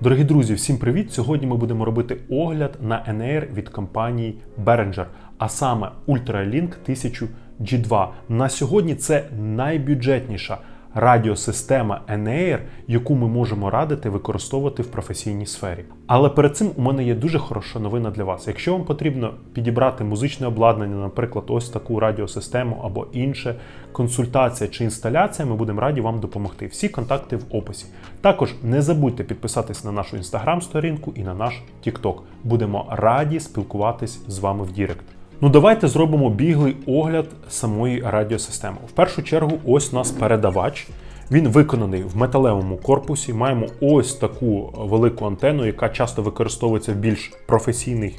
Дорогі друзі, всім привіт! Сьогодні ми будемо робити огляд на NR від компанії Behringer, а саме Ultralink 1000 G2. На сьогодні це найбюджетніша радіосистема NR, яку ми можемо радити використовувати в професійній сфері. Але перед цим у мене є дуже хороша новина для вас. Якщо вам потрібно підібрати музичне обладнання, наприклад, ось таку радіосистему або інше, консультація чи інсталяція, ми будемо раді вам допомогти. Всі контакти в описі. Також не забудьте підписатись на нашу інстаграм-сторінку і на наш TikTok. Будемо раді спілкуватись з вами в Дірект. Ну, давайте зробимо біглий огляд самої радіосистеми. В першу чергу, ось у нас передавач. Він виконаний в металевому корпусі. Маємо ось таку велику антенну, яка часто використовується в більш професійних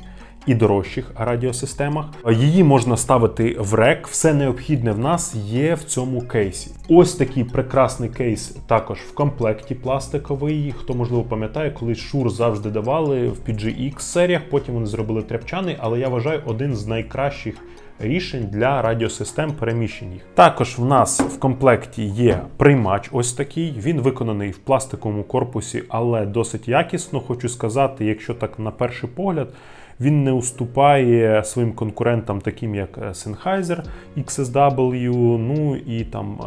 і дорожчих радіосистемах. Її можна ставити в рек. Все необхідне в нас є в цьому кейсі. Ось такий прекрасний кейс також в комплекті пластиковий. Хто можливо пам'ятає, коли Шур завжди давали в PGX серіях. Потім вони зробили тряпчаний, але я вважаю один з найкращих. Рішень для радіосистем переміщень. Також в нас в комплекті є приймач, ось такий. Він виконаний в пластиковому корпусі, але досить якісно. Хочу сказати, якщо так на перший погляд, він не уступає своїм конкурентам, таким як е, Sennheiser XSW, ну і там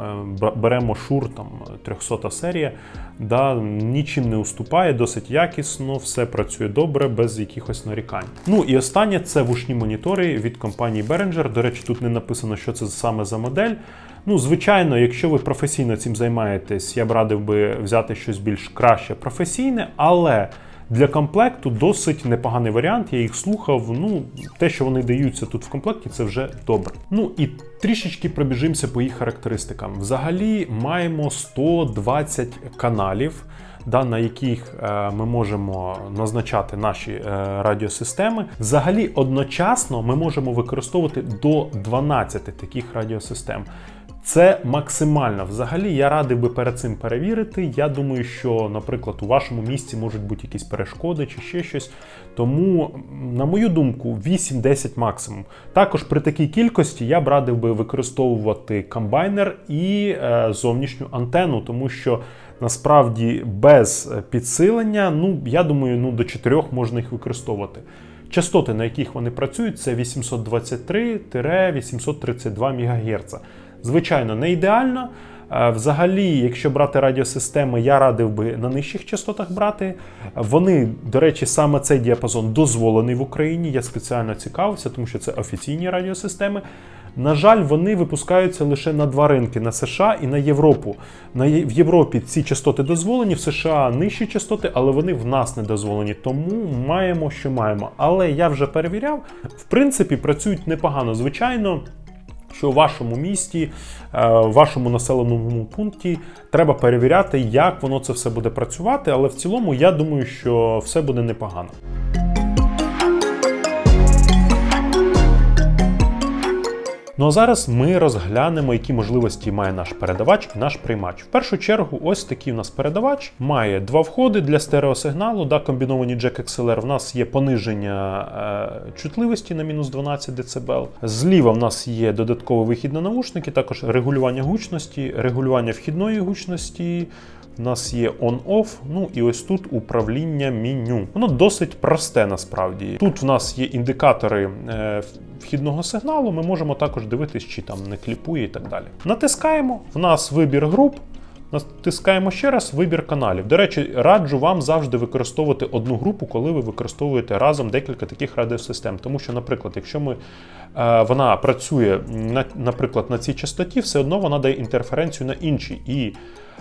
е, беремо Shure, там 300 серія. Да, Нічим не уступає, досить якісно, все працює добре, без якихось нарікань. Ну і останнє це вушні монітори від компанії Behringer. До речі, тут не написано, що це саме за модель. Ну, звичайно, якщо ви професійно цим займаєтесь, я б радив би взяти щось більш краще професійне, але. Для комплекту досить непоганий варіант. Я їх слухав. Ну, те, що вони даються тут в комплекті, це вже добре. Ну і трішечки пробіжимося по їх характеристикам. Взагалі маємо 120 каналів. Да, на яких е, ми можемо назначати наші е, радіосистеми. Взагалі, одночасно ми можемо використовувати до 12 таких радіосистем. Це максимально. Взагалі, я радий би перед цим перевірити. Я думаю, що, наприклад, у вашому місці можуть бути якісь перешкоди чи ще щось. Тому, на мою думку, 8-10 максимум. Також при такій кількості я б радив би використовувати комбайнер і е, зовнішню антенну, тому що. Насправді без підсилення, ну я думаю, ну до 4 можна їх використовувати. Частоти, на яких вони працюють, це 823-832 МГц. Звичайно, не ідеально. Взагалі, якщо брати радіосистеми, я радив би на нижчих частотах брати. Вони, до речі, саме цей діапазон дозволений в Україні. Я спеціально цікавився, тому що це офіційні радіосистеми. На жаль, вони випускаються лише на два ринки: на США і на Європу. На В Європі ці частоти дозволені, в США нижчі частоти, але вони в нас не дозволені. Тому маємо, що маємо. Але я вже перевіряв, в принципі, працюють непогано. Звичайно. Що у вашому місті, в вашому населеному пункті треба перевіряти, як воно це все буде працювати, але в цілому я думаю, що все буде непогано. Ну а зараз ми розглянемо, які можливості має наш передавач і наш приймач. В першу чергу, ось такий у нас передавач. Має два входи для стереосигналу. Да, Комбіновані Jack XLR. В нас є пониження е, чутливості на мінус 12 дБ. Зліва в нас є додатковий вихід на навушники, також регулювання гучності, регулювання вхідної гучності. У нас є on-off, ну і ось тут управління меню. Воно досить просте насправді. Тут в нас є індикатори е, вхідного сигналу, ми можемо також дивитись, чи там не кліпує і так далі. Натискаємо, в нас вибір груп. Натискаємо ще раз вибір каналів. До речі, раджу вам завжди використовувати одну групу, коли ви використовуєте разом декілька таких радіосистем. Тому що, наприклад, якщо ми, е, вона працює, на, наприклад, на цій частоті, все одно вона дає інтерференцію на іншій. І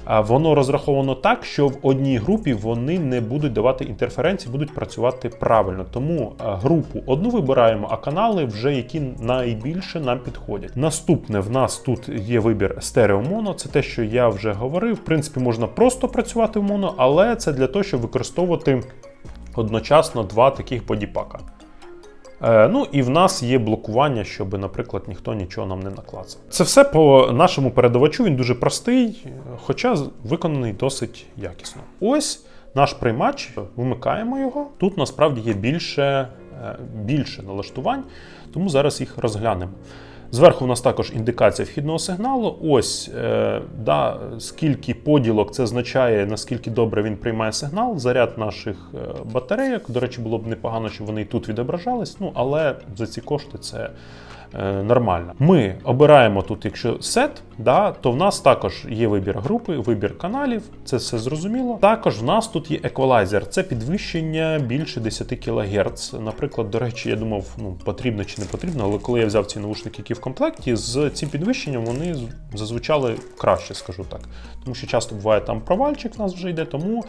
Воно розраховано так, що в одній групі вони не будуть давати інтерференції, будуть працювати правильно. Тому групу одну вибираємо, а канали вже які найбільше нам підходять. Наступне в нас тут є вибір стереомоно. Це те, що я вже говорив. В принципі, можна просто працювати в моно, але це для того, щоб використовувати одночасно два таких бодіпака. Е, ну і в нас є блокування, щоб, наприклад, ніхто нічого нам не наклацав. Це все по нашому передавачу. Він дуже простий, хоча виконаний досить якісно. Ось наш приймач, вимикаємо його. Тут насправді є більше, е, більше налаштувань, тому зараз їх розглянемо. Зверху у нас також індикація вхідного сигналу. Ось е, да, скільки поділок це означає, наскільки добре він приймає сигнал. Заряд наших е, батарейок. До речі, було б непогано, щоб вони і тут відображались. Ну але за ці кошти це. Е, Нормально. Ми обираємо тут, якщо сет, да, то в нас також є вибір групи, вибір каналів, це все зрозуміло. Також в нас тут є еквалайзер, це підвищення більше 10 кГц. Наприклад, до речі, я думав, ну потрібно чи не потрібно, але коли я взяв ці наушники, які в комплекті, з цим підвищенням вони зазвучали краще, скажу так. Тому що часто буває там провальчик в нас вже йде, тому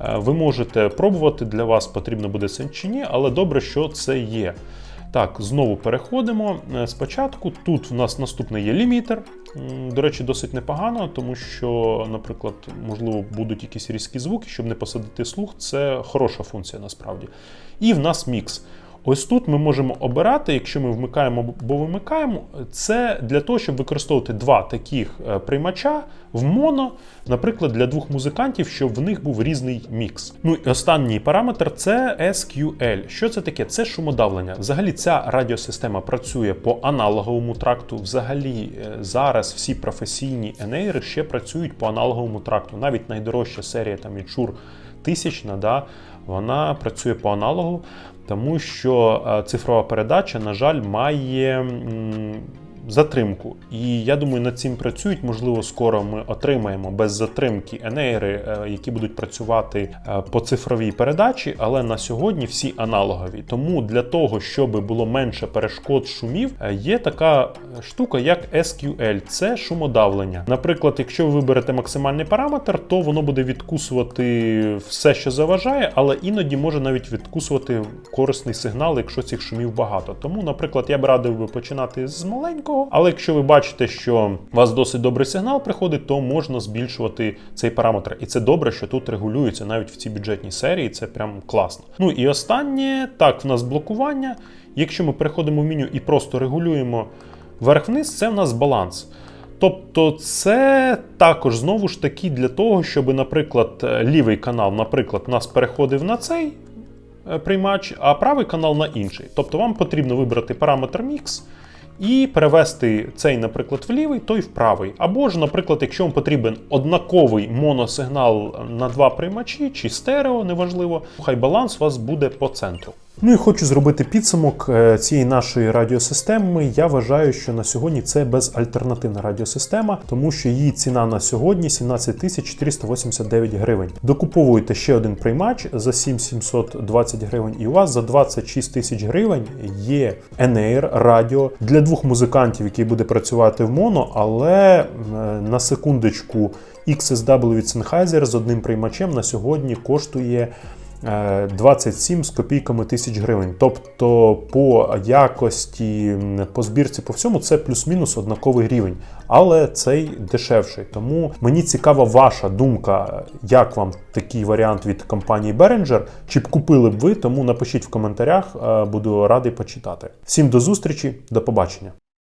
е, ви можете пробувати, для вас потрібно буде це чи ні, але добре, що це є. Так, знову переходимо. Е, Спочатку тут в нас наступний є лімітер. До речі, досить непогано, тому що, наприклад, можливо, будуть якісь різкі звуки, щоб не посадити слух. Це хороша функція насправді. І в нас мікс. Ось тут ми можемо обирати, якщо ми вмикаємо або вимикаємо, це для того, щоб використовувати два таких е, приймача в моно, наприклад, для двох музикантів, щоб в них був різний мікс. Ну і останній параметр це SQL. Що це таке? Це шумодавлення. Взагалі, ця радіосистема працює по аналоговому тракту. Взагалі, е, зараз всі професійні енейри ще працюють по аналоговому тракту. Навіть найдорожча серія там від Shure тисячна, да, вона працює по аналогу, тому що е, цифрова передача, на жаль, має. Затримку, і я думаю, над цим працюють. Можливо, скоро ми отримаємо без затримки енейри, е, які будуть працювати е, по цифровій передачі, але на сьогодні всі аналогові. Тому для того, щоб було менше перешкод шумів, е, є така штука, як SQL, це шумодавлення. Наприклад, якщо ви виберете максимальний параметр, то воно буде відкусувати все, що заважає, але іноді може навіть відкусувати корисний сигнал, якщо цих шумів багато. Тому, наприклад, я б радив би починати з маленького, але якщо ви бачите, що у вас досить добрий сигнал приходить, то можна збільшувати цей параметр. І це добре, що тут регулюється навіть в цій бюджетній серії. Це прям класно. Ну і останнє, так, в нас блокування. Якщо ми переходимо в меню і просто регулюємо вверх-вниз, це в нас баланс. Тобто, це також знову ж таки для того, щоб, наприклад, е, лівий канал, наприклад, нас переходив на цей е, приймач, а правий канал на інший. Тобто вам потрібно вибрати параметр мікс і перевести цей, наприклад, в лівий, той в правий. Або ж, наприклад, якщо вам потрібен однаковий моносигнал на два приймачі чи стерео, неважливо, хай баланс у вас буде по центру. Ну і хочу зробити підсумок е, цієї нашої радіосистеми. Я вважаю, що на сьогодні це безальтернативна радіосистема, тому що її ціна на сьогодні 17 тисяч 489 гривень. Докуповуєте ще один приймач за 7720 гривень, і у вас за 26 тисяч гривень є NR радіо для двох музикантів, який буде працювати в моно, але е, на секундочку XSW від Sennheiser з одним приймачем на сьогодні коштує. Е, 27 з копійками тисяч гривень. Тобто по якості, по збірці, по всьому це плюс-мінус однаковий рівень, але цей дешевший. Тому мені цікава ваша думка, як вам такий варіант від компанії Behringer, чи б купили б ви, тому напишіть в коментарях, е, буду радий почитати. Всім до зустрічі, до побачення.